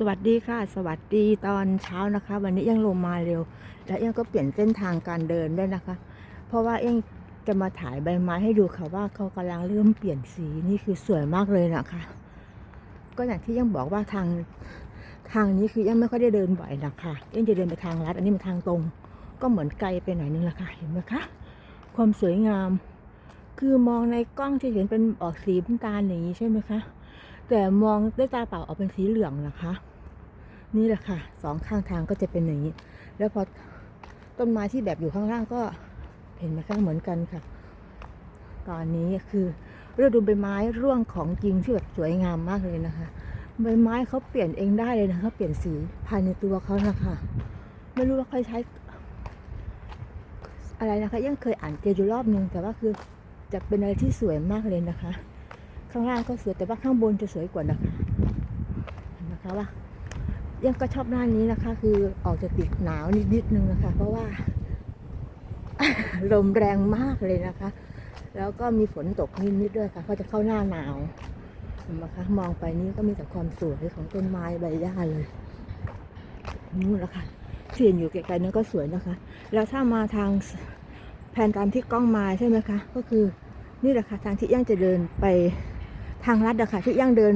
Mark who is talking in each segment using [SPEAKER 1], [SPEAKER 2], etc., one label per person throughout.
[SPEAKER 1] สวัสดีค่ะ สวัสดีตอนเช้านะคะ วันนี้ยังลงมาเร็ว และยังก็เปลี่ยนเส้นทางการเดินด้วยนะคะ เพราะว่าเองจะมาถ่ายใบไม้ให้ดูค่ะว่าเขากำลังเริ่มเปลี่ยนสีนี่คือสวยมากเลยนะคะ ก็อย่างที่ยังบอกว่าทางทางนี้คือยังไม่ค่อยได้เดินบ่อยนะคะยังจะเดินไปทางลัดอันนี้มันทางตรง ก็เหมือนไกลไปหน่อยนึงละค่ะเห็นไหมคะความสวยงาม คือมองในกล้องจะเห็นเป็นออกสีน้ำตาลอย่างนี้ใช่ไหมคะแต่มองด้วยตาเปล่าออกเป็นสีเหลืองนะคะ นี่แหละค่ะสองข้างทางก็จะเป็นอย่างนี้ แล้วพอต้นไม้ที่แบบอยู่ข้างล่างก็เห็นไหมคะเหมือนกันค่ะ ตอนนี้คือฤดูใบไม้ร่วงของจริงที่แบบสวยงามมากเลยนะคะ ใบไม้เขาเปลี่ยนเองได้เลยนะคะเปลี่ยนสีภายในตัวเขานะคะไม่รู้ว่าใครใช้ อะไรนะคะยังเคยอ่านเจออยู่รอบนึงแต่ว่าคือจะเป็นอะไรที่สวยมากเลยนะคะ ข้างล่างก็สวยแต่ว่าข้างบนจะสวยกว่านะคะนะคะว่า ยังก็ชอบหน้านนี้นะคะ คือออกจะติดหนาวนิดๆนึงนะคะ เพราะว่า ลมแรงมากเลยนะคะ แล้วก็มีฝนตกนิดๆด้วยค่ะเพราะจะเข้าหน้าหนาวนไหมคะมองไปนี่ก็มีแต่ความสวยของต้นไม้ใบหญ้าเลยนู่นแหละค่ะที่เห็นอยู่ไกลๆนั้นก็สวยนะคะ แล้วถ้ามาทางแผนตามที่กล้องมาใช่ไหมคะ ก็คือนี่แหละค่ะทางที่ย่างจะเดินไปทางลัดอะค่ะที่ย่างเดิน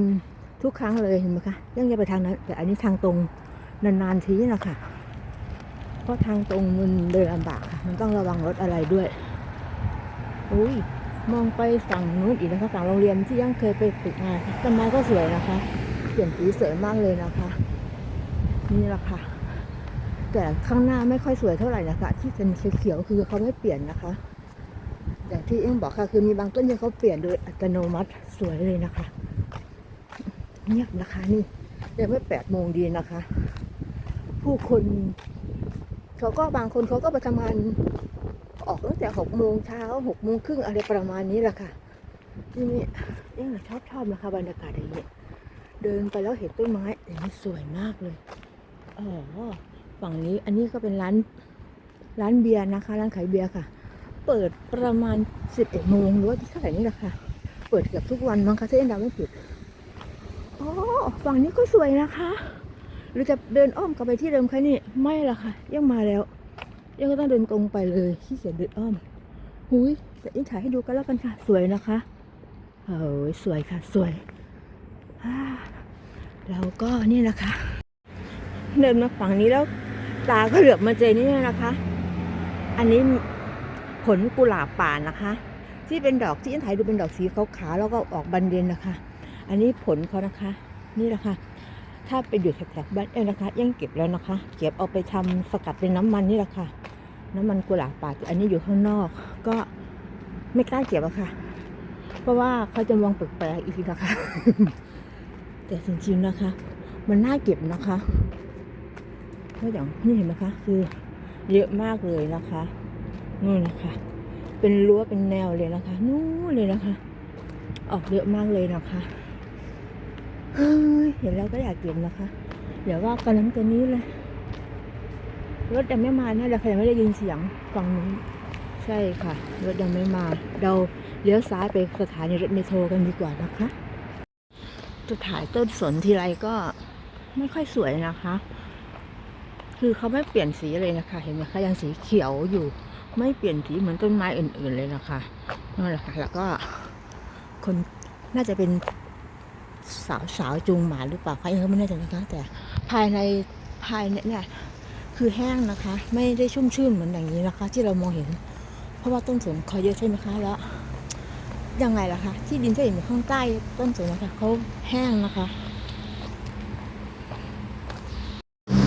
[SPEAKER 1] ทุกครั้งเลยเห็นไหมคะย่างจะไปทางนั้น แต่อันนี้ทางตรงนานๆทีนะคะเพราะทางตรงมันเดินลำบากค่ะ มันต้องระวังรถอะไรด้วยอุ้ยมองไปฝั่งนู้นอีกนะคะฝั่งโรงเรียนที่ยังเคยไปฝึกงานต้นไม้ก็สวยนะคะเปลี่ยนสีสวยมากเลยนะคะ นี่แหละค่ะ แต่ข้างหน้าไม่ค่อยสวยเท่าไหร่นะคะ ที่เป็นเขียวๆคือเขาไม่เปลี่ยนนะคะแต่ที่เอ็งบอกค่ะคือมีบางต้นที่เขาเปลี่ยนโดยอัตโนมัติสวยเลยนะคะ เงียบนะคะ นี่ยังไม่แปดโมงดีนะคะ ผู้คนเขาก็บางคนเขาก็ไปทำงานออกตั้งแต่หกโมงเช้าหกโมงครึ่งอะไรประมาณนี้แหละค่ะที่นี่เอ็งชอบชอบนะคะบรรยากาศอย่างนี้เดินไปแล้วเห็นต้นไม้แต่นี่สวยมากเลยอ๋อฝั่งนี้อันนี้ก็เป็นร้านร้านเบียร์นะคะ ร้านขายเบียร์ค่ะ เปิดประมาณสิบเอ็ดโมงหรือว่ากี่เท่าไหร่นี่แหละค่ะ เปิดเกือบทุกวันมั้งคะถ้าเอ็นดาวไม่ผิด อ๋อฝั่งนี้ก็สวยนะคะ หรือจะเดินอ้อมกลับไปที่เดิมคะนี่ ไม่ละค่ะ ยังมาแล้ว ยังก็ต้องเดินตรงไปเลยที่เสียเดินอ้อมหุยแต่ยังถ่ายให้ดูกันแล้วกันค่ะ สวยนะคะเฮ้ยสวยค่ะ สวยอ่าเราก็นี่แหละค่ะ เดินมาฝั่งนี้แล้ว ตาก็เหลือบมาเจอนี่นะคะ อันนี้ผลกุหลาบป่านนะคะ ที่เป็นดอกที่ยันถ่ายดูเป็นดอกสีขาวๆแล้วก็ออกบานเย็นนะคะ อันนี้ผลเขานะคะ นี่แหละค่ะ ถ้าไปอยู่แถบๆบ้านเองนะคะยังเก็บแล้วนะคะ เก็บเอาไปทำสกัดเป็นน้ำมันนี่แหละค่ะ น้ำมันกุหลาบป่าอันนี้อยู่ข้างนอกก็ไม่กล้าเก็บอะค่ะ เพราะว่าเขาจะมองแปลกๆอีกนะคะ แต่จริงๆนะคะ มันน่าเก็บนะคะเพราะอย่างนี่เห็นไหมคะ คือ เยอะมากเลยนะคะนู่นนะคะ เป็นรั้วเป็นแนวเลยนะคะ นู่นเลยนะคะ ออกเยอะมากเลยนะคะ เฮ้ยเห็นแล้วก็อยากเก็บนะคะ เดี๋ยวว่ากันนั้นกันนี้เลย รถยังไม่มาเนี่ยเรายังไม่ได้ยินเสียงฝั่งนู้นใช่ค่ะ รถยังไม่มา เราเลี้ยวซ้ายไปสถานีรถเมโทรกันดีกว่านะคะจะถ่ายต้นสนทีไรก็ไม่ค่อยสวยนะคะ คือเขาไม่เปลี่ยนสีเลยนะคะ เห็นไหมคะยังสีเขียวอยู่ ไม่เปลี่ยนสีเหมือนต้นไม้อื่น ๆเลยนะคะนั่นแหละค่ะ แล้วก็คนน่าจะเป็น สาวสาวจูงหมาหรือเปล่าใคะยังไม่แน่ใจนะคะแต่ภายในภายในเนี่ยคือแห้งนะคะ ไม่ได้ชุ่มชื่นเหมือนอย่างนี้นะคะ ที่เรามองเห็น เพราะว่าต้นสนเขาเยอะใช่ไหมคะแล้วยังไงล่ะคะ ที่ดินที่เห็นอยู่ข้างใต้ต้นสนนะคะเขาแห้งนะคะ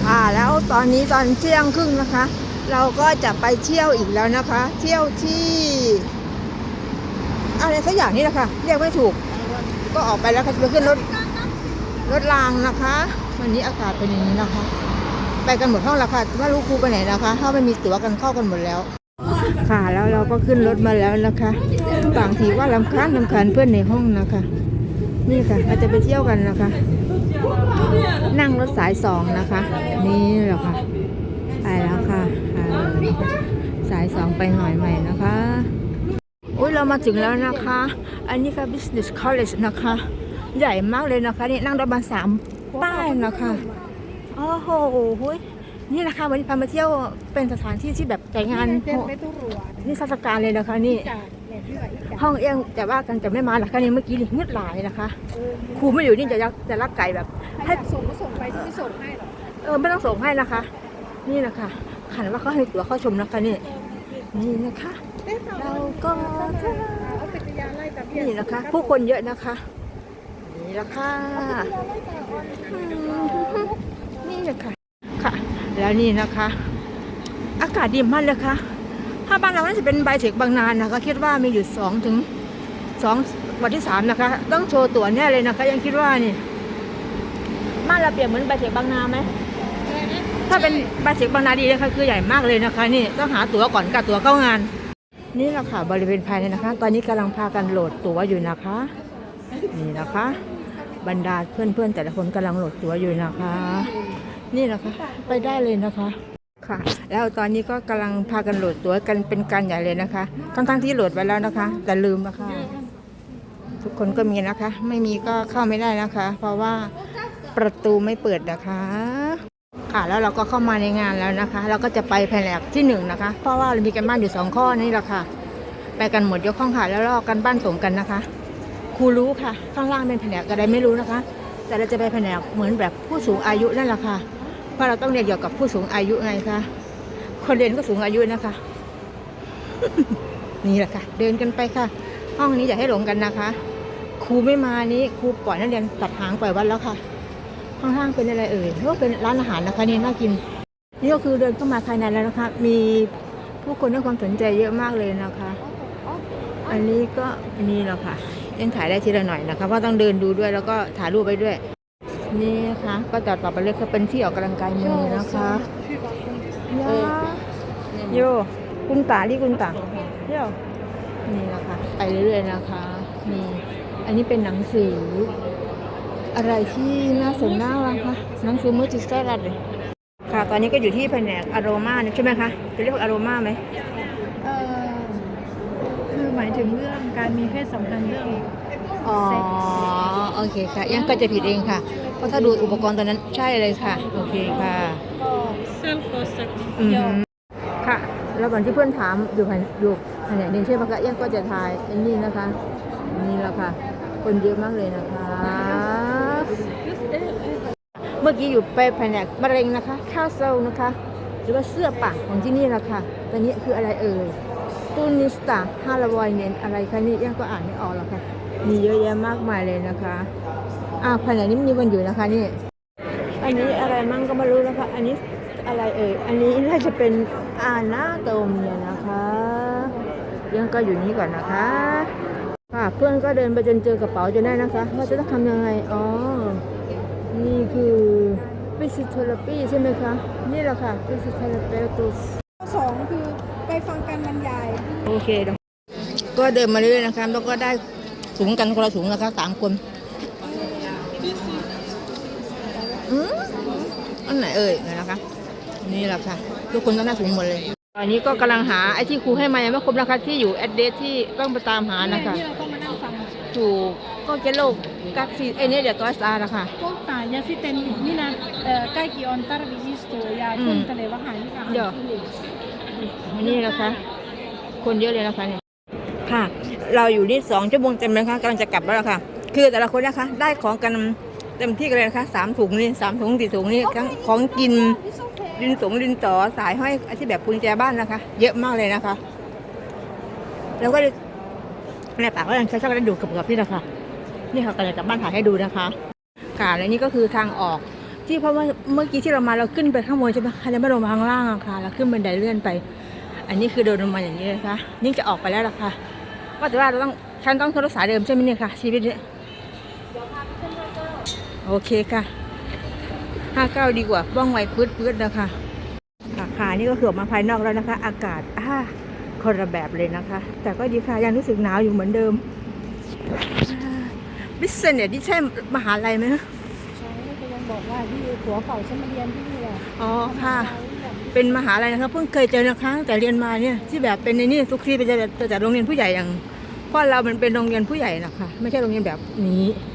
[SPEAKER 1] อ่าแล้วตอนนี้ตอนเที่ยงครึ่งนะคะ เราก็จะไปเที่ยวอีกแล้วนะคะ เที่ยวที่อะไรสักอย่างนี่แหละค่ะเรียกไม่ถูก ก็ออกไปแล้วค่ะจะไปขึ้นรถรถรางนะคะ วันนี้อากาศเป็นอย่างนี้นะคะ ไปกันหมดห้องแล้วค่ะไม่รู้ครูไปไหนนะคะถ้าไม่มีตั๋วกันเข้ากันหมดแล้ว ค่ะแล้วเราก็ขึ้นรถมาแล้วนะคะบางทีว่าลำคาญลำคาญเพื่อนในห้องนะคะ นี่ค่ะเราจะไปเที่ยวกันนะคะ นั่งรถสายสองนะคะ นี่แหละค่ะไปแล้วค่ะสายสองไปหน่อยใหม่นะคะ อุ้ยเรามาถึงแล้วนะคะ อันนี้ค่ะ business college นะคะ ใหญ่มากเลยนะคะนี่นั่งรถมาสามคใต้นะคะโอ้โหหุยนี่นะคะวันนี้พามาเที่ยวเป็นสถานที่ที่แบบจัดงานนี่เทศกาลเลยนะคะนี่ ห้องเอียงแต่ว่ากันจะไม่มาหรอกค่ะนี่เมื่อกี้นี่มืดหลายนะคะครูไม่อยู่นี่จะยักจะลักไก่แบบ
[SPEAKER 2] ให้ส่งก็ส่งไปที่ไม่ส่งให้หรอ
[SPEAKER 1] เออไม่ต้องส่งให้นะคะ นี่นะคะขันว่าเขาให้ตั๋วเข้าชมนะคะนี่นี่นะคะ
[SPEAKER 2] เอ๊ะ
[SPEAKER 1] เราก็จะ
[SPEAKER 2] เอาจักรยานไล่ตาม
[SPEAKER 1] นี่นะคะ ผู้คนเยอะนะคะ นี่ละค่ะนี่เลยค่ะค่ะ แล้วนี่นะคะ อากาศดีมากเลยค่ะ ถ้าบ้านเราน่าจะเป็นใบเสกบางนานนะคะคิดว่ามีอยู่สองถึงสองวันที่สามนะคะ ต้องโชว์ตั๋วแน่เลยนะคะ ยังคิดว่านี่บ้านเราเปรียบเหมือนใบเสกบางนาไหมถ้าเป็นบาเสกบางนาดีนะคะคือใหญ่มากเลยนะคะ นี่ต้องหาตั๋วก่อนกับตั๋วเข้างาน นี่แหละค่ะบริเวณภายในนะคะ ตอนนี้กำลังพากันโหลดตั๋วอยู่นะคะ นี่นะคะ บรรดาเพื่อนๆแต่ละคนกำลังโหลดตั๋วอยู่นะคะ นี่นะคะ ไปได้เลยนะคะค่ะ แล้วตอนนี้ก็กำลังพากันโหลดตั๋วกันเป็นการใหญ่เลยนะคะทั้งๆที่โหลดไว้แล้วนะคะ แต่ลืมนะคะทุกคนก็มีนะคะ ไม่มีก็เข้าไม่ได้นะคะ เพราะว่าประตูไม่เปิดนะคะ ค่ะ แล้วเราก็เข้ามาในงานแล้วนะคะ เราก็จะไปแผนกที่หนึ่งนะคะ เพราะว่าเรามีกันบ้านอยู่สองข้อนี่แหละค่ะ ไปกันหมดยกห้องค่ะ แล้วลอกกันบ้านส่งกันนะคะ ครูรู้ค่ะ ข้างล่างเป็นแผนกอะไรไม่รู้นะคะ แต่เราจะไปแผนกเหมือนแบบผู้สูงอายุนั่นแหละค่ะ เพราะเราต้องเรียนเกี่ยวกับผู้สูงอายุไงคะ คนเรียนก็สูงอายุนะคะ นี่แหละค่ะ เดินกันไปค่ะ ห้องนี้อย่าให้หลงกันนะคะ ครูไม่มานี้ครูปล่อยนักเรียนตัดหางปล่อยวัดแล้วค่ะ ข้างล่างเป็นอะไรเอ่ยก็เป็นร้านอาหารนะคะนี่น่ากิน นี่ก็คือเดินเข้ามาภายในแล้วนะคะ มีผู้คนให้ความสนใจเยอะมากเลยนะคะ อันนี้ก็นี่แหละค่ะ ยังถ่ายได้ทีละหน่อยนะคะ เพราะต้องเดินดูด้วยแล้วก็ถ่ายรูปไปด้วย นี่นะคะ ก็ต่อต่อไปเลยก็เป็นที่ออกกำลังกายมือนะคะยาโยคุณตาที่คุณตาโยนี่นะคะ ไปเรื่อยๆนะคะนี่อันนี้เป็นหนังสือ อะไรที่น่าสนน่ารักคะหนังสือมือจิสเตอร์รัดเลยค่ะ ตอนนี้ก็อยู่ที่แผนกอโรมาใช่ไหมคะจะเรียกว่าอโรมาไหม
[SPEAKER 2] เออคือหมายถึงเรื่องการมีเพศสัมพันธ์เรื่อง
[SPEAKER 1] อ๋อโอเคค่ะ ยังก็จะผิดเองค่ะ เพราะถ้าดูอุปกรณ์ตอนนั้นใช่เลยค่ะ โอเคค่ะ
[SPEAKER 2] ก็เซลฟ์โคส
[SPEAKER 1] อืมค่ะ แล้วก่อนที่เพื่อนถามอยู่แผนอยู่แผนกนี้ใช่ไหมคะยังก็จะทายอันนี้นะคะนี่แหละค่ะ คนเยอะมากเลยนะคะเมื่อกี้อยู่ไปแผนกมะเร็งนะคะ ข้าวเซลนะคะ หรือว่าเสื้อปักของที่นี่แหละค่ะตอนนี้คืออะไรเอ่ยตูนิสตาฮาลาวอยเนนอะไรคะนี่ยังก็อ่านไม่ออกหรอกค่ะ มีเยอะแยะมากมายเลยนะคะอ้าแผนกนี้มีคนอยู่นะคะนี่ อันนี้อะไรมั่งก็ไม่รู้นะคะ อันนี้อะไรเอ่ย อันนี้น่าจะเป็นอาณาโตเมียนะคะยังก็อยู่นี่ก่อนนะคะค่ะเพื่อนก็เดินไปจนเจอกระเป๋าจนได้นะคะว่าจะต้องทำยังไง อ๋อ นี่คือ physiotherapy ใช่ไหมคะ นี่แหละค่ะ physiotherapist
[SPEAKER 2] สองคือไปฟังการบรรยาย
[SPEAKER 1] โอเคเดี๋ยวก็เดินมาเรื่อยๆนะคะแล้วก็ได้สูงกันคนละสูงนะคะสามคนอืมอันไหนเอ่ยเดี๋ยวนะคะ นี่แหละค่ะ ทุกคนก็น่าสูงหมดเลย ตอนนี้ก็กำลังหาไอ้ที่ครูให้มายังไม่ครบนะคะที่อยู่แอดเดสที่ต้องไปตามหานะคะ
[SPEAKER 2] ที่เราต้องมานั่งฟัง
[SPEAKER 1] ถูกก็เกโลก กักซีไอ้เนี่ยเดี๋ยวตัวสตาร์นะคะ
[SPEAKER 2] พวกตายาซิเตนนี่นะเอ่อใกล้กี่ออนตาร์วิสตัวยาคุนทะเลวะหายนี่ค่ะ
[SPEAKER 1] เดี๋ยวนี่นะคะ คนเยอะเลยนะคะเนี่ยค่ะ เราอยู่นี่สองชั่วโมงเต็มเลยนะคะกำลังจะกลับแล้วล่ะค่ะ คือแต่ละคนนะคะ ได้ของกันเต็มที่กันเลยนะคะสามถุงนี่สามถุงสี่ถุงนี่ทั้งของกินดินสงดินต่อสายห้อยที่แบบกุญแจบ้านนะคะ เยอะมากเลยนะคะ แล้วก็ในปากก็ยังใช้ช็อกโกแลตดูดกับๆนี่แหละค่ะ นี่ค่ะกำลังกลับบ้านถ่ายให้ดูนะคะค่ะและนี่ก็คือทางออกที่เพราะว่าเมื่อกี้ที่เรามาเราขึ้นไปข้างบนใช่ไหมคะแล้วไม่ลงมาข้างล่างอะค่ะเราขึ้นบันไดเลื่อนไป อันนี้คือเดินลงมาอย่างนี้นะคะนี่จะออกไปแล้วล่ะค่ะว่าแต่ว่าเราต้องฉันต้องขึ้นรถสายเดิมใช่ไหมเนี่ยค่ะ ชีวิตเนี่ยโอเคค่ะห้าเก้าดีกว่าบ้องไวพืดพืดนะคะค่ะขานี่ก็คือออกมาภายนอกแล้วนะคะ อากาศอ่าคนละแบบเลยนะคะ แต่ก็ดีค่ะยังรู้สึกหนาวอยู่เหมือนเดิม บิสเซนเนี่ยที่ใช่มหาลัยไหมคะ
[SPEAKER 2] ใช่ก็ยังบอกว่าที่หัวเก่าฉันมาเรียนที่นี่แหละ
[SPEAKER 1] อ๋อค่ะ เป็นมหาลัยนะคะเพิ่งเคยเจอนะคะตั้งแต่เรียนมาเนี่ยที่แบบเป็นในนี่ทุกที่เป็นจะจะจัดโรงเรียนผู้ใหญ่อย่างเพราะเรามันเป็นโรงเรียนผู้ใหญ่นะคะ ไม่ใช่โรงเรียนแบบนี้
[SPEAKER 2] อ